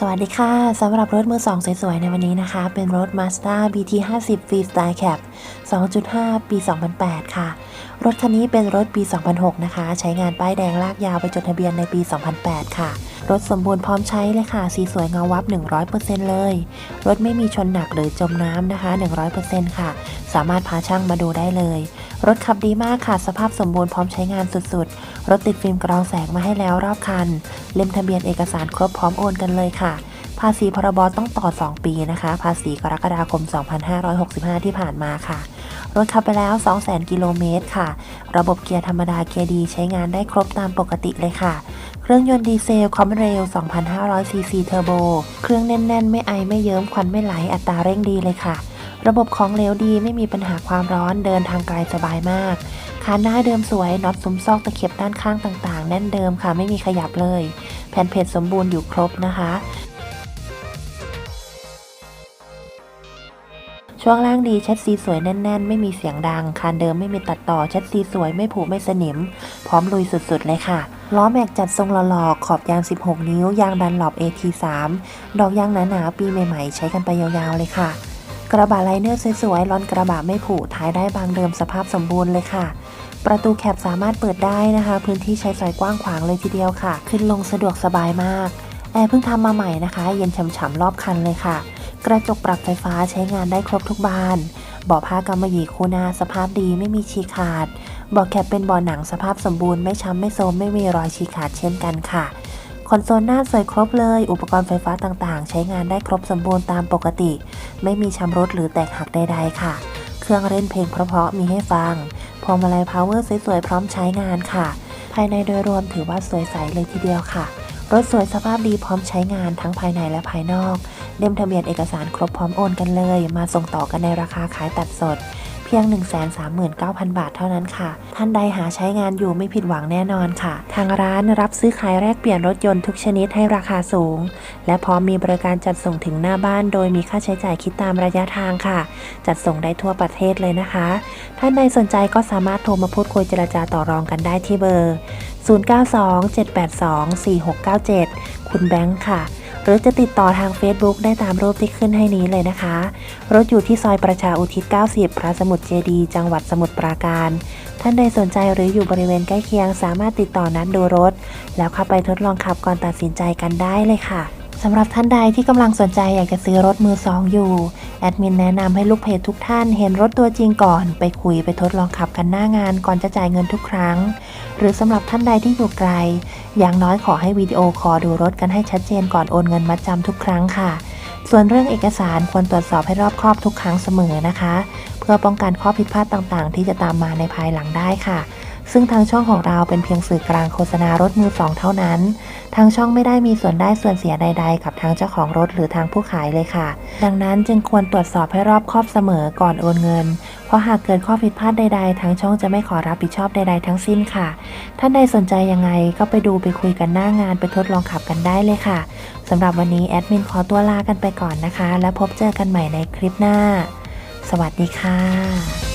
สวัสดีค่ะ สำหรับรถมือสองสวยๆ ในวันนี้นะคะ เป็นรถ Mazda BT50 Freestyle Cab 2.5 ปี 2008 ค่ะ รถคันนี้เป็นรถปี 2006 นะคะ ใช้งานป้ายแดงลากยาวไปจดทะเบียนในปี 2008 ค่ะ รถสมบูรณ์พร้อมใช้เลยค่ะ สีสวยเงาวับ 100%เลย รถไม่มีชนหนักหรือจมน้ำนะคะ 100%ค่ะ สามารถพาช่างมาดูได้เลย รถขับดีมากค่ะ สภาพสมบูรณ์พร้อมใช้งานสุดๆ รถติดฟิล์มกรองแสงมาให้แล้วรอบคัน เล่มทะเบียนเอกสารครบพร้อมโอนกันเลยค่ะ ภาษีพรบต้องต่อ 2 ปีนะคะ ภาษีกรกฎาคม 2565 ที่ผ่านมาค่ะ รถขับไปแล้ว 200,000 กิโลเมตรค่ะ ระบบเกียร์ธรรมดาเกียร์ดีใช้งานได้ครบตามปกติเลยค่ะเครื่องยนต์ดีเซลคอมเร็ว2,500 ซีซีเทอร์โบ เครื่องแน่น ๆ ไม่ไอ ไม่เยิ้มควันไม่ไหล อัตราเร่งดีเลยค่ะ ระบบของเหลวดีไม่มีปัญหาความร้อนเดินทางไกลสบายมากคานหน้าเดิมสวยน็อตซุ้มซอกตะเข็บด้านข้างต่างๆ แน่นเดิมค่ะไม่มีขยับเลย แผ่นเพจสมบูรณ์อยู่ครบนะคะ ช่วงล่างดีเช็ดซีสวยแน่น ๆ ไม่มีเสียงดัง คานเดิมไม่มีตัดต่อเช็ดซีสวยไม่ผุไม่สนิม พร้อมลุยสุดๆเลยค่ะล้อแม็กจัดทรงหล่อๆขอบยาง 16 นิ้ว ยางดันหลบ AT3 ดอกยางหนาๆปีใหม่ๆ ใช้กันไปยาวๆเลยค่ะ กระบะไลเนอร์สวยๆล้อนกระบะไม่ผุท้ายได้บางเดิมสภาพสมบูรณ์เลยค่ะ ประตูแคบสามารถเปิดได้นะคะ พื้นที่ใช้สอยกว้างขวางเลยทีเดียวค่ะ ขึ้นลงสะดวกสบายมากแอร์เพิ่งทำมาใหม่นะคะ เย็นฉ่ำๆรอบคันเลยค่ะ กระจกปรับไฟฟ้าใช้งานได้ครบทุกบานเบาะผ้ากำมะหยี่คูนาสภาพดีไม่มีฉีกขาดเบาะแคปเป็นเบาะหนังสภาพสมบูรณ์ไม่ช้ำไม่โทรมไม่มีรอยฉีกขาดเช่นกันค่ะ คอนโซลหน้าสวยครบเลย อุปกรณ์ไฟฟ้าต่างๆ ใช้งานได้ครบสมบูรณ์ตามปกติ ไม่มีชำรุดหรือแตกหักใดๆค่ะ เครื่องเล่นเพลงเพราะๆมีให้ฟัง พวงมาลัยพาวเวอร์สวยๆพร้อมใช้งานค่ะ ภายในโดยรวมถือว่าสวยใสเลยทีเดียวค่ะ รถสวยสภาพดีพร้อมใช้งานทั้งภายในและภายนอก เล่มทะเบียนเอกสารครบพร้อมโอนกันเลย มาส่งต่อกันในราคาขายตัดสด เพียง 139,000 บาทเท่านั้นค่ะ ท่านใดหาใช้งานอยู่ไม่ผิดหวังแน่นอนค่ะ ทางร้านรับซื้อขายแลกเปลี่ยนรถยนต์ทุกชนิดให้ราคาสูง และพร้อมมีบริการจัดส่งถึงหน้าบ้าน โดยมีค่าใช้จ่ายคิดตามระยะทางค่ะ จัดส่งได้ทั่วประเทศเลยนะคะ ท่านใดสนใจก็สามารถโทรมาพูดคุยเจรจาต่อรองกันได้ที่เบอร์ 0927824697 คุณแบงค์ค่ะ หรือจะติดต่อทาง Facebook ได้ตามรูปที่ขึ้นให้นี้เลยนะคะ รถอยู่ที่ซอยประชาอุทิศ 90 พระสมุทรเจดี จังหวัดสมุทรปราการ ท่านใดสนใจหรืออยู่บริเวณใกล้เคียง สามารถติดต่อนัดดูรถ แล้วเข้าไปทดลองขับก่อนตัดสินใจกันได้เลยค่ะำหรับท่านใดที่กำลังสนใจอยากจะซื้อรถมือสองอยู่ แอดมินแนะนำให้ลูกเพจทุกท่านเห็นรถตัวจริงก่อน ไปคุยไปทดลองขับกันหน้างานก่อนจะจ่ายเงินทุกครั้ง หรือสำหรับท่านใดที่อยู่ไกล อย่างน้อยขอให้วิดีโอคอดูรถกันให้ชัดเจนก่อนโอนเงินมัดจำทุกครั้งค่ะ ส่วนเรื่องเอกสารควรตรวจสอบให้รอบคอบทุกครั้งเสมอนะคะ เพื่อป้องกันข้อผิดพลาดต่างๆ ที่จะตามมาในภายหลังได้ค่ะ ซึ่งทางช่องของเราเป็นเพียงสื่อกลางโฆษณารถมือสองเท่านั้น ทางช่องไม่ได้มีส่วนได้ส่วนเสียใด ๆ กับทางเจ้าของรถหรือทางผู้ขายเลยค่ะ ดังนั้นจึงควรตรวจสอบให้รอบคอบเสมอก่อนโอนเงิน เพราะหากเกิดข้อผิดพลาดใด ๆ ทางช่องจะไม่ขอรับผิดชอบใด ๆ ทั้งสิ้นค่ะ ท่านใดสนใจยังไงก็ไปดูไปคุยกันหน้างานไปทดลองขับกันได้เลยค่ะสำหรับวันนี้แอดมินขอตัวลากันไปก่อนนะคะ แล้วพบเจอกันใหม่ในคลิปหน้า สวัสดีค่ะ